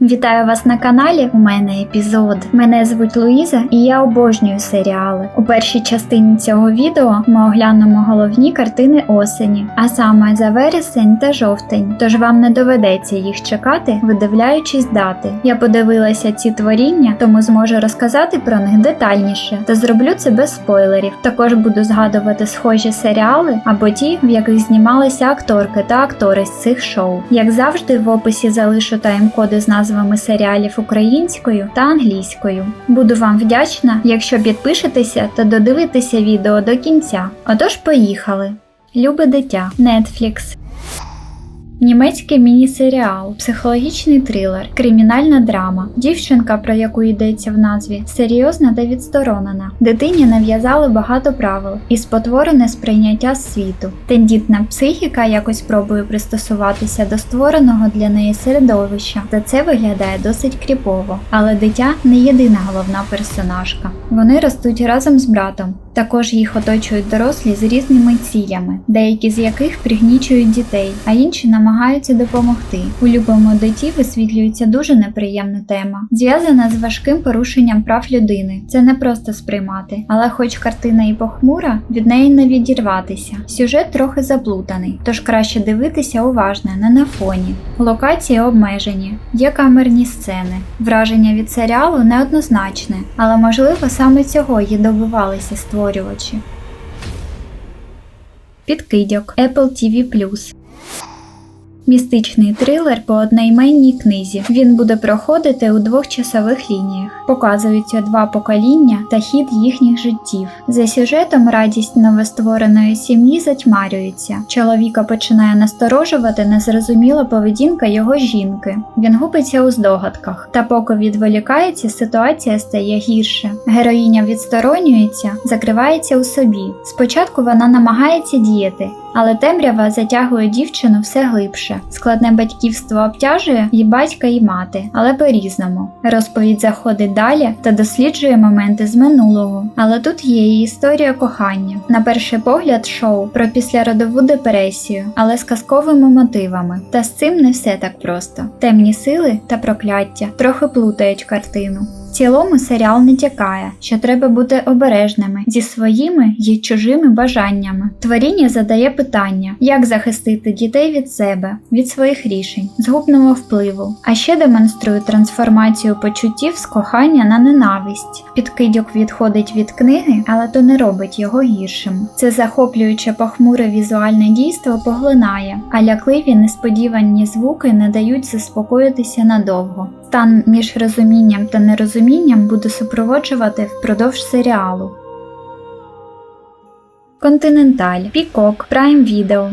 Вітаю вас на каналі. У мене епізод. Мене звуть Луїза і я обожнюю серіали. У першій частині цього відео ми оглянемо головні картини осені, а саме за вересень та жовтень. Тож вам не доведеться їх чекати, видивляючись дати. Я подивилася ці творіння, тому зможу розказати про них детальніше та зроблю це без спойлерів. Також буду згадувати схожі серіали або ті, в яких знімалися акторки та актори з цих шоу. Як завжди, в описі залишу тайм-коди з назвами серіалів українською та англійською. Буду вам вдячна, якщо підпишетеся та додивитеся відео до кінця. Отож, поїхали! Любе дитя Netflix Німецький міні-серіал, психологічний трилер, кримінальна драма. Дівчинка, про яку йдеться в назві, серйозна та відсторонена. Дитині нав'язали багато правил і спотворене сприйняття світу. Тендітна психіка якось пробує пристосуватися до створеного для неї середовища, та це виглядає досить кріпово. Але дитя не єдина головна персонажка. Вони ростуть разом з братом. Також їх оточують дорослі з різними цілями, деякі з яких пригнічують дітей, а інші намагаються допомогти. У любому дитті висвітлюється дуже неприємна тема, зв'язана з важким порушенням прав людини. Це не просто сприймати, але хоч картина і похмура, від неї не відірватися. Сюжет трохи заплутаний, тож краще дивитися уважно, не на фоні. Локації обмежені, є камерні сцени. Враження від серіалу неоднозначне, але можливо саме цього і добивалися створювачі. Підкидьок Apple TV+. Містичний трилер по одноіменній книзі. Він буде проходити у двох часових лініях. Показуються два покоління та хід їхніх життів. За сюжетом радість новоствореної сім'ї затьмарюється. Чоловіка починає насторожувати незрозуміла поведінка його жінки. Він губиться у здогадках, та поки відволікається, ситуація стає гірше. Героїня відсторонюється, закривається у собі. Спочатку вона намагається діяти, але темрява затягує дівчину все глибше. Складне батьківство обтяжує і батька, і мати, але по-різному. Розповідь заходить далі та досліджує моменти з минулого. Але тут є і історія кохання. На перший погляд, шоу про післяродову депресію, але з казковими мотивами. Та з цим не все так просто. Темні сили та прокляття трохи плутають картину. Цілому серіал не тякає, що треба бути обережними зі своїми й чужими бажаннями. Творіння задає питання, як захистити дітей від себе, від своїх рішень, згубного впливу, а ще демонструє трансформацію почуттів з кохання на ненависть. Підкидьок відходить від книги, але то не робить його гіршим. Це захоплююче похмуре візуальне дійство поглинає, а лякливі несподівані звуки не дають заспокоїтися надовго. Стан між розумінням та нерозумінням буде супроводжувати впродовж серіалу. Континенталь, Пікок, Прайм Відео.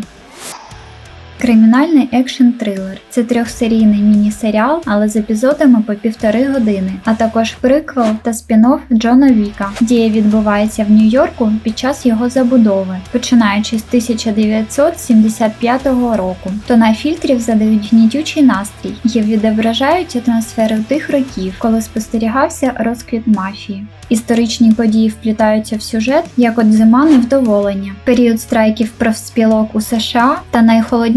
Кримінальний екшн трилер це трьохсерійний міні-серіал, але з епізодами по півтори години, а також приквел та спін-офф Джона Віка. Дія відбувається в Нью-Йорку під час його забудови, починаючи з 1975 року. Тона фільтрів задають гнітючий настрій і відображають атмосферу тих років, коли спостерігався розквіт мафії. Історичні події вплітаються в сюжет як от зима невдоволення, період страйків профспілок у США та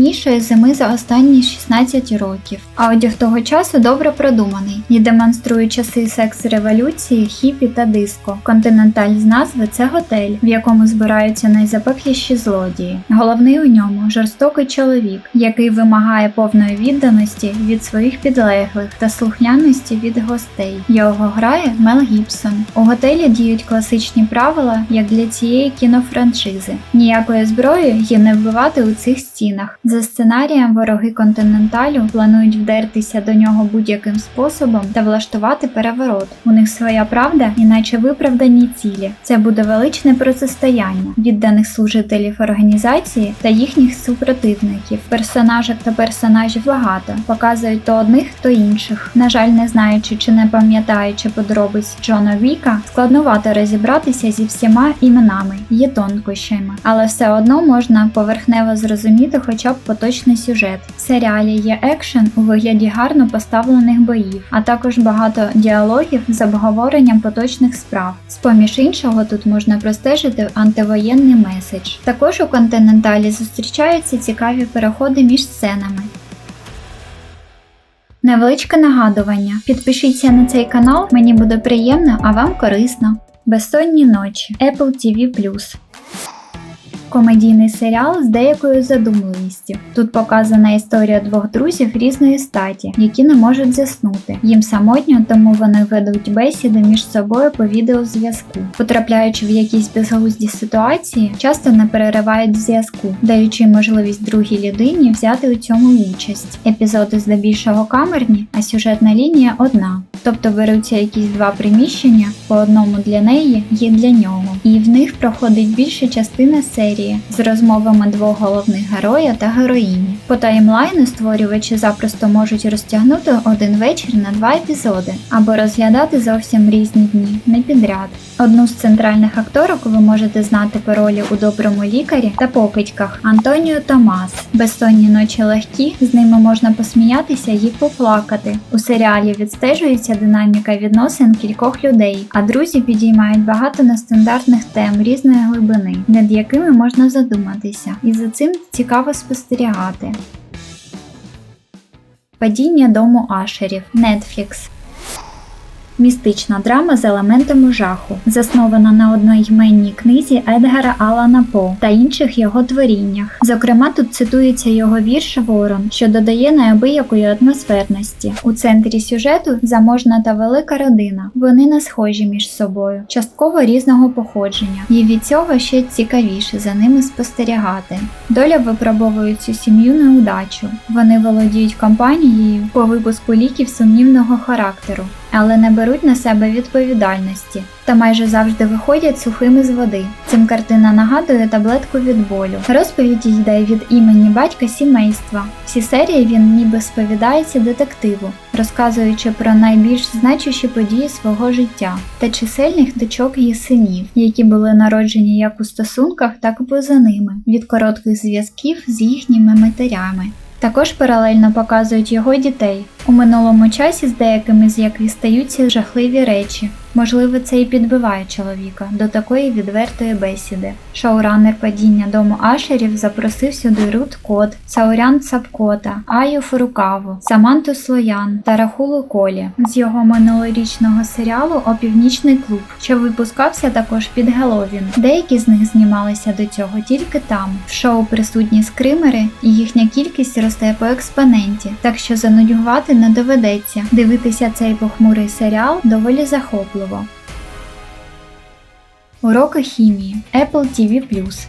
найхолоднішої зими за останні 16 років. А одяг того часу добре продуманий і демонструє часи секс-революції, хіпі та диско. Континенталь з назви це готель, в якому збираються найзапекліші злодії. Головний у ньому жорстокий чоловік, який вимагає повної відданості від своїх підлеглих та слухняності від гостей. Його грає Мел Гібсон. У готелі діють класичні правила, як для цієї кінофраншизи. Ніякої зброї є не вбивати у цих стінах. За сценарієм вороги континенталю планують вдертися до нього будь-яким способом та влаштувати переворот. У них своя правда, іначе виправдані цілі. Це буде величне протистояння відданих служителів організації та їхніх супротивників. Персонажок та персонажів багато показують то одних, то інших. На жаль, не знаючи чи не пам'ятаючи подробиць Джона Віка, складновато розібратися зі всіма іменами, є тонкощами, але все одно можна поверхнево зрозуміти хоча б поточний сюжет. В серіалі є екшен у вигляді гарно поставлених боїв, а також багато діалогів з обговоренням поточних справ. З поміж іншого тут можна простежити антивоєнний меседж. Також у континенталі зустрічаються цікаві переходи між сценами. Невеличке нагадування. Підпишіться на цей канал, мені буде приємно, а вам корисно. Безсонні ночі. Apple TV+. Комедійний серіал з деякою задумливістю. Тут показана історія двох друзів різної статі, які не можуть заснути. Їм самотньо, тому вони ведуть бесіди між собою по відеозв'язку. Потрапляючи в якісь безглузді ситуації, часто не переривають зв'язку, даючи можливість другій людині взяти у цьому участь. Епізоди здебільшого камерні, а сюжетна лінія одна. Тобто беруться якісь два приміщення, по одному для неї є для нього, і в них проходить більша частина серії з розмовами двох головних героя та героїні. По таймлайну створювачі запросто можуть розтягнути один вечір на два епізоди або розглядати зовсім різні дні, не підряд. Одну з центральних акторок ви можете знати по ролі у доброму лікарі та покидьках Антоніо Томас. Безсонні ночі легкі, з ними можна посміятися і поплакати. У серіалі відстежується динаміка відносин кількох людей, а друзі підіймають багато нестандартних тем різної глибини, над якими можна задуматися, і за цим цікаво спостерігати. Падіння дому Ашерів Netflix Містична драма з елементами жаху, заснована на одноіменній книзі Едгара Алана По та інших його творіннях. Зокрема, тут цитується його вірш Ворон, що додає неабиякої атмосферності. У центрі сюжету заможна та велика родина. Вони не схожі між собою, частково різного походження, і від цього ще цікавіше за ними спостерігати. Доля випробовує цю сім'ю на удачу. Вони володіють компанією по випуску ліків сумнівного характеру але не беруть на себе відповідальності та майже завжди виходять сухими з води. Цим картина нагадує таблетку від болю. Розповідь йде від імені батька сімейства. Всі серії він ніби сповідається детективу, розказуючи про найбільш значущі події свого життя та чисельних дочок і синів, які були народжені як у стосунках, так і поза ними, від коротких зв'язків з їхніми матерями. Також паралельно показують його дітей. У минулому часі з деякими з яких стаються жахливі речі, Можливо, це і підбиває чоловіка до такої відвертої бесіди. Шоуранер падіння дому Ашерів запросив сюди Рут Кот, Саурян Цапкота, Аю Фурукаву, Саманту Слоян та Рахулу Колі з його минулорічного серіалу Опівнічний клуб, що випускався також під Геловін. Деякі з них знімалися до цього тільки там. В шоу присутні скримери, і їхня кількість росте по експоненті, так що занудьгувати не доведеться. Дивитися цей похмурий серіал доволі захопливо важливо. Уроки хімії Apple TV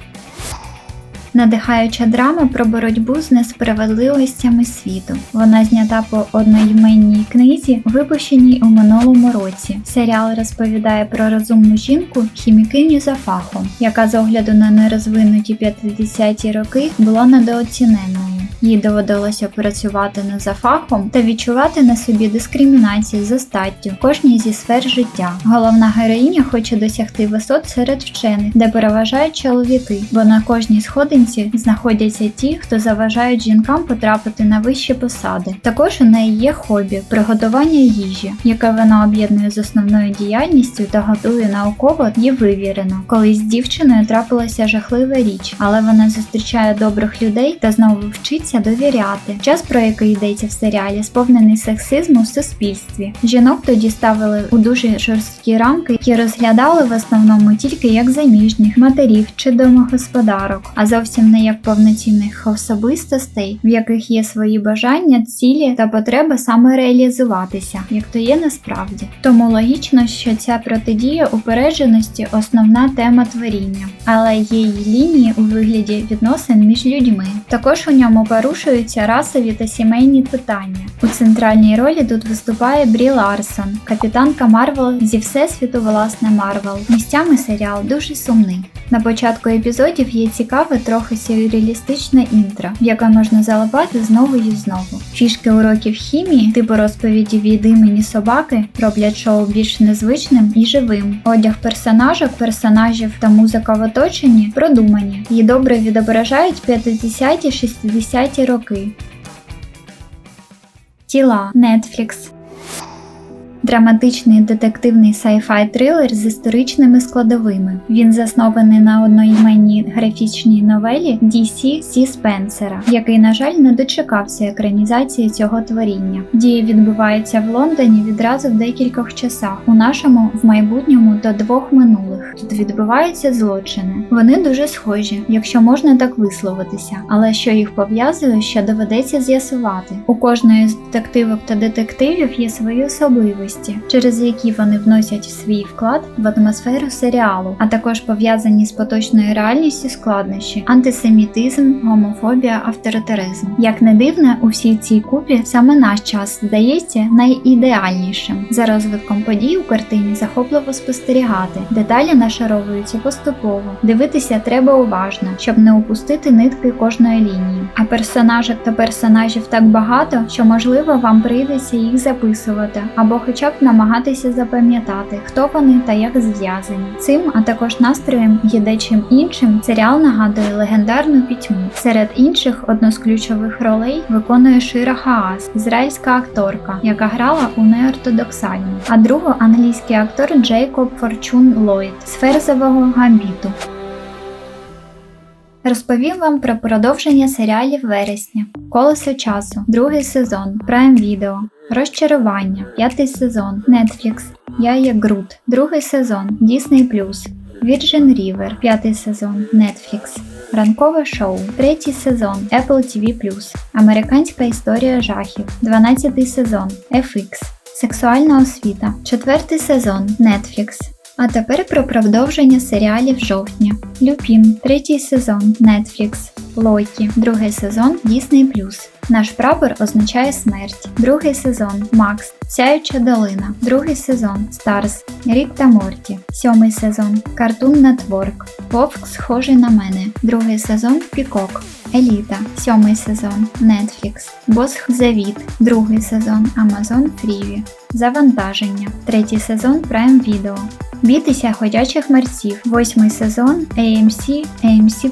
Надихаюча драма про боротьбу з несправедливостями світу. Вона знята по одноіменній книзі, випущеній у минулому році. Серіал розповідає про розумну жінку, хімікиню за фахом, яка з огляду на нерозвинуті 50-ті роки була недооціненою. Їй доводилося працювати не за фахом та відчувати на собі дискримінацію за статтю в кожній зі сфер життя. Головна героїня хоче досягти висот серед вчених, де переважають чоловіки, бо на кожній сходинці знаходяться ті, хто заважають жінкам потрапити на вищі посади. Також у неї є хобі приготування їжі, яке вона об'єднує з основною діяльністю та готує науково і вивірено. Колись з дівчиною трапилася жахлива річ, але вона зустрічає добрих людей та знову вчиться вчиться довіряти. Час, про який йдеться в серіалі, сповнений сексизму в суспільстві. Жінок тоді ставили у дуже жорсткі рамки, які розглядали в основному тільки як заміжніх, матерів чи домогосподарок, а зовсім не як повноцінних особистостей, в яких є свої бажання, цілі та потреба саме реалізуватися, як то є насправді. Тому логічно, що ця протидія упередженості основна тема творіння, але є її лінії у вигляді відносин між людьми. Також у ньому порушуються расові та сімейні питання. У центральній ролі тут виступає Брі Ларсон, капітанка Марвел зі всесвіту власне Марвел. Місцями серіал дуже сумний. На початку епізодів є цікаве, трохи сюрреалістичне інтро, в яке можна залипати знову і знову. Фішки уроків хімії, типу розповіді від імені собаки, роблять шоу більш незвичним і живим. Одяг персонажок, персонажів та музика в оточенні продумані і добре відображають 50-60-ті роки. Тіла Netflix драматичний детективний sci-fi трилер з історичними складовими. Він заснований на одноіменній графічній новелі DC Сі Спенсера, який, на жаль, не дочекався екранізації цього творіння. Дії відбуваються в Лондоні відразу в декількох часах, у нашому в майбутньому до двох минулих. Тут відбуваються злочини. Вони дуже схожі, якщо можна так висловитися, але що їх пов'язує, ще доведеться з'ясувати. У кожної з детективок та детективів є свої особливості, через які вони вносять свій вклад в атмосферу серіалу, а також пов'язані з поточною реальністю складнощі, антисемітизм, гомофобія, авторитаризм. Як не дивне, у всій цій купі саме наш час здається найідеальнішим. За розвитком подій у картині захопливо спостерігати. Деталі нашаровуються поступово. Дивитися треба уважно, щоб не упустити нитки кожної лінії. А персонажок та персонажів так багато, що можливо вам прийдеться їх записувати, або хоча б намагатися запам'ятати, хто вони та як зв'язані. Цим, а також настроєм і дечим іншим, серіал нагадує легендарну пітьму. Серед інших одну з ключових ролей виконує Шира Хаас, ізраїльська акторка, яка грала у неортодоксальну, а другу англійський актор Джейкоб Форчун Ллойд з ферзового гамбіту. Розповім вам про продовження серіалів вересня, Колесо часу, другий сезон, Prime Video, Розчарування, п'ятий сезон, Netflix, Я є Грут, другий сезон, Disney+, Virgin River, п'ятий сезон, Netflix, Ранкове шоу, третій сезон, Apple TV+, Американська історія жахів, 12 сезон, FX, Сексуальна освіта, четвертий сезон, Netflix. А тепер про продовження серіалів жовтня. Люпін, третій сезон, Netflix. Локі, другий сезон, Disney+. Наш прапор означає смерть. Другий сезон Макс, Сяюча долина, другий сезон Старс, Рік та Морті, сьомий сезон Cartoon Network, Вовк схожий на мене, другий сезон Пікок, Еліта, сьомий сезон Netflix, Босх Завіт, другий сезон Amazon Freevee, Завантаження, третій сезон Prime Video. Бітися ходячих мерців, восьмий сезон AMC AMC+,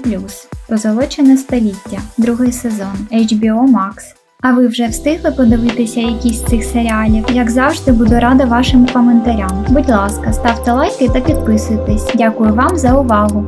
Позолочене століття, другий сезон HBO Max. А ви вже встигли подивитися якісь з цих серіалів? Як завжди, буду рада вашим коментарям. Будь ласка, ставте лайки та підписуйтесь. Дякую вам за увагу!